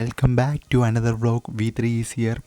Welcome back to another vlog we three is year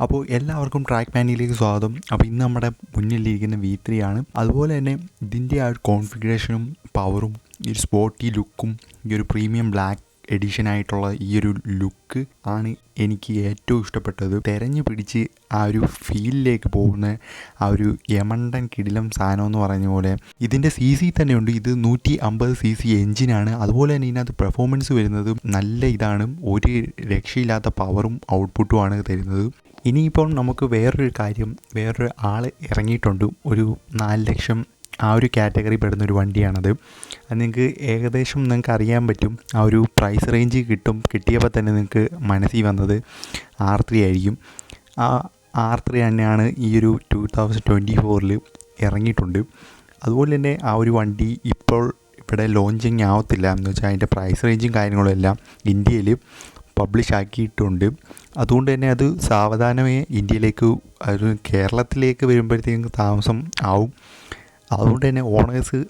അപ്പോൾ എല്ലാവർക്കും track പാനിലേക്ക് സ്വാഗതം. അപ്പോൾ ഇന്ന് നമ്മുടെ മുന്നിലിരിക്കുന്ന വി ത്രീ ആണ്. അതുപോലെ തന്നെ ഇതിന്റെ ആ ഒരു കോൺഫിഗറേഷനും പവറും ഈ ഒരു സ്പോർട്ടി ലുക്കും ഈ ഒരു പ്രീമിയം ബ്ലാക്ക് എഡിഷൻ ആയിട്ടുള്ള ഈ ഒരു ലുക്ക് ആണ് എനിക്ക് ഏറ്റവും ഇഷ്ടപ്പെട്ടത്. തെരഞ്ഞു പിടിച്ച് ആ ഒരു ഫീലിലേക്ക് പോകുന്ന ആ ഒരു യമണ്ടൻ കിടിലം സാധനം എന്ന് പറഞ്ഞ പോലെ ഇതിന്റെ സി സി തന്നെയുണ്ട് ഇത് നൂറ്റി അമ്പത് സി സി എഞ്ചിനാണ് അതുപോലെ തന്നെ ഇതിനകത്ത് പെർഫോമൻസ് വരുന്നത് നല്ല ഇതാണ്. ഒരു രക്ഷയില്ലാത്ത പവറും ഔട്ട്പുട്ടും ആണ് തരുന്നത്. ഇനിയിപ്പോൾ നമുക്ക് വേറൊരു കാര്യം വേറൊരു ആൾ ഇറങ്ങിയിട്ടുണ്ട്. ഒരു നാല് ലക്ഷം ആ ഒരു കാറ്റഗറി പെടുന്ന ഒരു വണ്ടിയാണത്. അത് നിങ്ങൾക്ക് ഏകദേശം നിങ്ങൾക്ക് അറിയാൻ പറ്റും. ആ ഒരു പ്രൈസ് റേഞ്ച് കിട്ടും. കിട്ടിയപ്പോൾ തന്നെ നിങ്ങൾക്ക് മനസ്സിൽ വന്നത് ആർ ത്രീ ആയിരിക്കും. ആ ആർ ത്രീ തന്നെയാണ് ഈ ഒരു ടു തൗസൻഡ് ട്വന്റി ഫോറിൽ ഇറങ്ങിയിട്ടുണ്ട്. അതുപോലെ തന്നെ ആ ഒരു വണ്ടി ഇപ്പോൾ ഇവിടെ ലോഞ്ചിങ് ആവത്തില്ല എന്ന് വെച്ചാൽ അതിന്റെ പ്രൈസ് റേഞ്ചും കാര്യങ്ങളും എല്ലാം ഇന്ത്യയിൽ പബ്ലിഷ് ആക്കിയിട്ടുണ്ട്. അതുകൊണ്ട് തന്നെ അത് സാവധാനമേ ഇന്ത്യയിലേക്ക് കേരളത്തിലേക്ക് വരുമ്പോഴത്തേക്കും താമസം ആവും. അതുകൊണ്ട് തന്നെ ഓണേഴ്സ്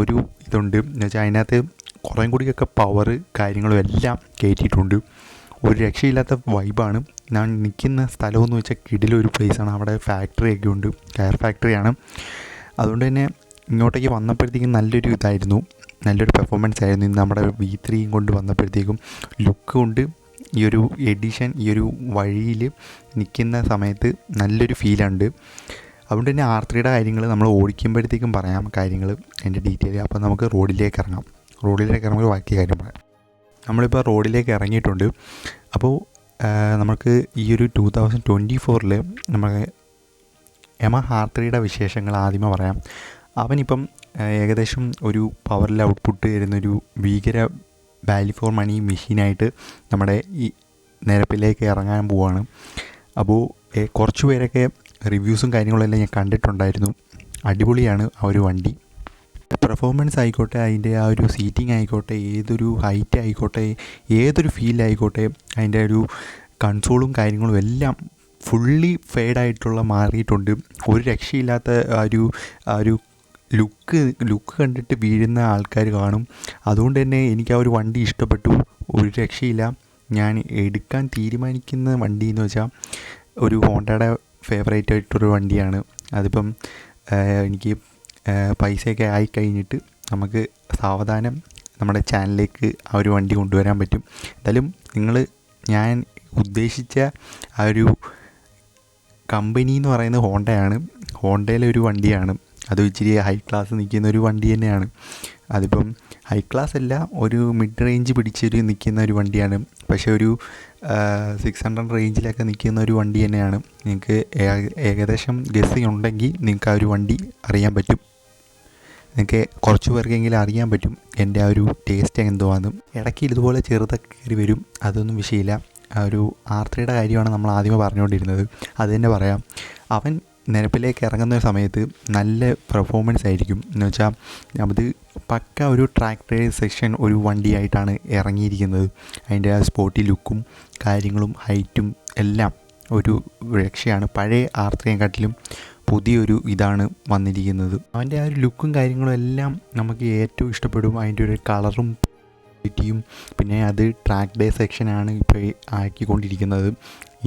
ഒരു ഇതുണ്ട്. എന്ന് വെച്ചാൽ അതിനകത്ത് കുറേ കൂടിയൊക്കെ പവർ കാര്യങ്ങളും എല്ലാം കയറ്റിയിട്ടുണ്ട് ഒരു രക്ഷയില്ലാത്ത വൈബാണ് ഞാൻ നിൽക്കുന്ന സ്ഥലമെന്ന് വെച്ചാൽ കിടിലൊരു പ്ലേസാണ് അവിടെ ഫാക്ടറിയൊക്കെ ഉണ്ട്. കയർ ഫാക്ടറിയാണ് അതുകൊണ്ട് തന്നെ ഇങ്ങോട്ടേക്ക് വന്നപ്പോഴത്തേക്കും നല്ലൊരു ഇതായിരുന്നു. നല്ലൊരു പെർഫോമൻസ് ആയിരുന്നു. നമ്മുടെ വി ത്രീയും കൊണ്ട് വന്നപ്പോഴത്തേക്കും ലുക്ക് കൊണ്ട് ഈ ഒരു എഡിഷൻ ഈ ഒരു വഴിയിൽ നിൽക്കുന്ന സമയത്ത് നല്ലൊരു ഫീലുണ്ട് അതുകൊണ്ട് തന്നെ ആർ ത്രീയുടെ കാര്യങ്ങൾ നമ്മൾ ഓടിക്കുമ്പോഴത്തേക്കും പറയാം കാര്യങ്ങൾ അതിന്റെ ഡീറ്റെയിൽ അപ്പോൾ നമുക്ക് റോഡിലേക്ക് ഇറങ്ങാം. റോഡിലേക്ക് ഇറങ്ങുമ്പോൾ ബാക്കി കാര്യം പറയാം. നമ്മളിപ്പോൾ റോഡിലേക്ക് ഇറങ്ങിയിട്ടുണ്ട്. അപ്പോൾ നമുക്ക് ഈ ഒരു ടു തൗസൻഡ് ട്വന്റി ഫോറിൽ നമുക്ക് എമ ആർ ത്രീയുടെ വിശേഷങ്ങൾ ആദ്യമേ പറയാം. അവനിപ്പം ഏകദേശം ഒരു പവറിൽ ഔട്ട്പുട്ട് വരുന്നൊരു ഭീകര വാല്യൂ ഫോർ മണി മെഷീനായിട്ട് നമ്മുടെ ഈ നിരപ്പിലേക്ക് ഇറങ്ങാൻ പോവാണ്. അപ്പോൾ കുറച്ച് പേരൊക്കെ റിവ്യൂസും കാര്യങ്ങളെല്ലാം ഞാൻ കണ്ടിട്ടുണ്ടായിരുന്നു. അടിപൊളിയാണ് ആ ഒരു വണ്ടി. പെർഫോമൻസ് ആയിക്കോട്ടെ അതിന്റെ ആ ഒരു സീറ്റിംഗ് ആയിക്കോട്ടെ ഏതൊരു ഹൈറ്റ് ആയിക്കോട്ടെ ഏതൊരു ഫീൽ ആയിക്കോട്ടെ അതിന്റെ ഒരു കൺസോളും കാര്യങ്ങളും എല്ലാം ഫുള്ളി ഫെയ്ഡായിട്ടുള്ള മാറിയിട്ടുണ്ട്. ഒരു രക്ഷയില്ലാത്ത ആ ഒരു ആ ഒരു ലുക്ക് ലുക്ക് കണ്ടിട്ട് വീഴുന്ന ആൾക്കാർ കാണും. അതുകൊണ്ട് തന്നെ എനിക്ക് ആ ഒരു വണ്ടി ഇഷ്ടപ്പെട്ടു. ഒരു രക്ഷയില്ല. ഞാൻ എടുക്കാൻ തീരുമാനിക്കുന്ന വണ്ടി എന്ന് വെച്ചാൽ ഒരു ഹോണ്ടയുടെ ഫേവറേറ്റ് ആയിട്ടൊരു വണ്ടിയാണ്. അതിപ്പം എനിക്ക് പൈസയൊക്കെ ആയി കഴിഞ്ഞിട്ട് നമുക്ക് സാവധാനം നമ്മുടെ ചാനലിലേക്ക് ആ ഒരു വണ്ടി കൊണ്ടുവരാൻ പറ്റും. എന്തായാലും നിങ്ങൾ ഞാൻ ഉദ്ദേശിച്ച ആ ഒരു കമ്പനി എന്ന് പറയുന്നത് ഹോണ്ടയാണ്. ഹോണ്ടയിലെ ഒരു വണ്ടിയാണ്. അത് ഇച്ചിരി ഹൈ ക്ലാസ് നിൽക്കുന്ന ഒരു വണ്ടി തന്നെയാണ്. അതിപ്പം ഹൈ ക്ലാസ് അല്ല ഒരു മിഡ് റേഞ്ച് പിടിച്ചൊരു നിൽക്കുന്ന ഒരു വണ്ടിയാണ്. പക്ഷേ ഒരു സിക്സ് ഹൺഡ്രഡ് റേഞ്ചിലൊക്കെ നിൽക്കുന്ന ഒരു വണ്ടി തന്നെയാണ്. നിങ്ങൾക്ക് ഏകദേശം ഗസ്സിങ് ഉണ്ടെങ്കിൽ നിങ്ങൾക്ക് ആ ഒരു വണ്ടി അറിയാൻ പറ്റും. നിങ്ങൾക്ക് കുറച്ച് പേർക്കെങ്കിലും അറിയാൻ പറ്റും എന്റെ ആ ഒരു ടേസ്റ്റ് എന്തുവാണെന്നും ഇടയ്ക്ക് ഇതുപോലെ ചെറുതൊക്കെ കയറി വരും. അതൊന്നും വിഷയമില്ല. ആ ഒരു ആർത്രയുടെ കാര്യമാണ് നമ്മൾ ആദ്യമേ പറഞ്ഞുകൊണ്ടിരുന്നത്. അത് തന്നെ പറയാം. അവൻ നിരപ്പിലേക്ക് ഇറങ്ങുന്ന സമയത്ത് നല്ല പെർഫോമൻസ് ആയിരിക്കും. എന്ന് വെച്ചാൽ അത് പക്ക ഒരു ട്രാക്ടർ സെക്ഷൻ ഒരു വണ്ടിയായിട്ടാണ് ഇറങ്ങിയിരിക്കുന്നത്. അതിന്റെ ആ സ്പോട്ടി ലുക്കും കാര്യങ്ങളും ഹൈറ്റും എല്ലാം ഒരു രക്ഷയാണ്. പഴയ ആർത്രയെക്കാട്ടിലും പുതിയൊരു ഇതാണ് വന്നിരിക്കുന്നത്. അവന്റെ ആ ഒരു ലുക്കും കാര്യങ്ങളും എല്ലാം നമുക്ക് ഏറ്റവും ഇഷ്ടപ്പെടും. അതിന്റെ ഒരു കളറും പിന്നെ അത് ട്രാക്ക് ഡേ സെക്ഷനാണ് ഇപ്പോൾ ആക്കിക്കൊണ്ടിരിക്കുന്നത്.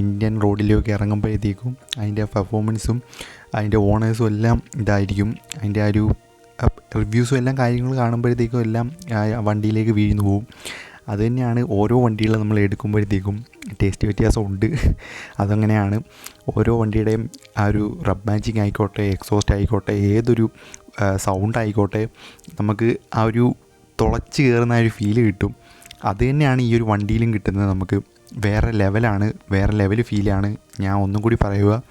ഇന്ത്യൻ റോഡിലേക്ക് ഇറങ്ങുമ്പോഴത്തേക്കും അതിന്റെ പെർഫോമൻസും അതിന്റെ ഓണേഴ്സും എല്ലാം ഇതായിരിക്കും. അതിന്റെ ആ ഒരു റിവ്യൂസും എല്ലാം കാര്യങ്ങൾ കാണുമ്പോഴത്തേക്കും എല്ലാം വണ്ടിയിലേക്ക് വീഴുന്നു പോകും അത് തന്നെയാണ് ഓരോ വണ്ടികൾ നമ്മൾ എടുക്കുമ്പോഴത്തേക്കും ടേസ്റ്റ് വ്യത്യാസം ഉണ്ട്. അതങ്ങനെയാണ്. ഓരോ വണ്ടിയുടെയും ആ ഒരു റബ് മാച്ചിങ് ആയിക്കോട്ടെ എക്സോസ്റ്റ് ആയിക്കോട്ടെ ഏതൊരു സൗണ്ട് ആയിക്കോട്ടെ നമുക്ക് ആ ഒരു തുളച്ച് കയറുന്ന ഒരു ഫീൽ കിട്ടും. അത് തന്നെയാണ് ഈ ഒരു വണ്ടിയിലും കിട്ടുന്നത് നമുക്ക്. വേറെ ലെവലാണ് വേറെ ലെവൽ ഫീലാണ്. ഞാൻ ഒന്നും കൂടി പറയുക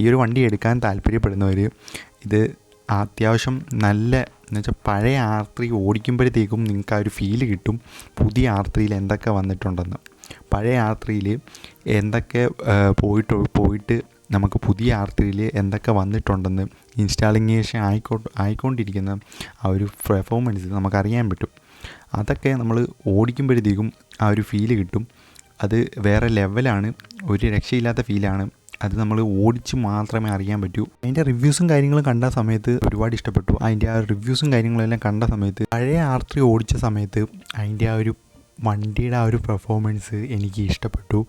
ഈ ഒരു വണ്ടി എടുക്കാൻ താല്പര്യപ്പെടുന്നവർ ഇത് അത്യാവശ്യം നല്ല എന്ന് വെച്ചാൽ പഴയ ആർ ത്രീ ഓടിക്കുമ്പോഴത്തേക്കും നിങ്ങൾക്ക് ആ ഒരു ഫീൽ കിട്ടും. പുതിയ ആർ ത്രീയിൽ എന്തൊക്കെ വന്നിട്ടുണ്ടെന്ന്. പഴയ ആർ ത്രീയിൽ എന്തൊക്കെ പോയിട്ട് പോയിട്ട് നമുക്ക് പുതിയ ആർ ത്രീയിൽ എന്തൊക്കെ വന്നിട്ടുണ്ടെന്ന് ഇൻസ്റ്റാളിങ്ങേഷൻ ആയിക്കോ ആയിക്കൊണ്ടിരിക്കുന്ന ആ ഒരു പെർഫോമൻസ് നമുക്കറിയാൻ പറ്റും. അതൊക്കെ നമ്മൾ ഓടിക്കുമ്പോഴത്തേക്കും ആ ഒരു ഫീൽ കിട്ടും. അത് വേറെ ലെവലാണ് ഒരു രക്ഷയില്ലാത്ത ഫീലാണ് അത് നമ്മൾ ഓടിച്ച് മാത്രമേ അറിയാൻ പറ്റൂ. അതിന്റെ റിവ്യൂസും കാര്യങ്ങളും കണ്ട സമയത്ത് ഒരുപാട് ഇഷ്ടപ്പെട്ടു. അതിന്റെ ആ റിവ്യൂസും കാര്യങ്ങളെല്ലാം കണ്ട സമയത്ത് പഴയ ആർ ഓടിച്ച സമയത്ത് അതിന്റെ ആ ഒരു വണ്ടിയുടെ ആ ഒരു പെർഫോമൻസ് എനിക്ക് ഇഷ്ടപ്പെട്ടു.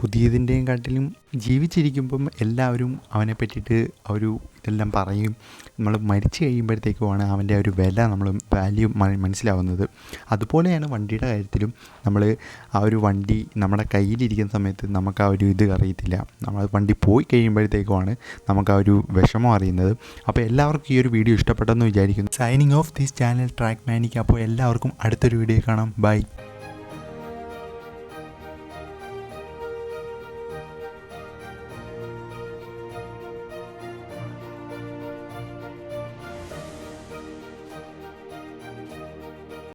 പുതിയതിന്റെയും കാട്ടിലും ജീവിച്ചിരിക്കുമ്പം എല്ലാവരും അവനെ പറ്റിയിട്ട് ഒരു ഇതെല്ലാം പറയും. നമ്മൾ മരിച്ചു കഴിയുമ്പോഴത്തേക്കുമാണ് അവന്റെ ഒരു വില നമ്മൾ വാല്യൂ മനസ്സിലാവുന്നത്. അതുപോലെയാണ് വണ്ടിയുടെ കാര്യത്തിലും നമ്മൾ ആ ഒരു വണ്ടി നമ്മുടെ കയ്യിലിരിക്കുന്ന സമയത്ത് നമുക്ക് ആ ഒരു ഇത് അറിയത്തില്ല. നമ്മൾ വണ്ടി പോയി കഴിയുമ്പോഴത്തേക്കുമാണ് നമുക്ക് ആ ഒരു വിഷമം അറിയുന്നത്. അപ്പോൾ എല്ലാവർക്കും ഈ ഒരു വീഡിയോ ഇഷ്ടപ്പെട്ടെന്ന് വിചാരിക്കുന്നു. Signing off this channel track maniac അപ്പോൾ എല്ലാവർക്കും അടുത്തൊരു വീഡിയോ കാണാം. ബൈ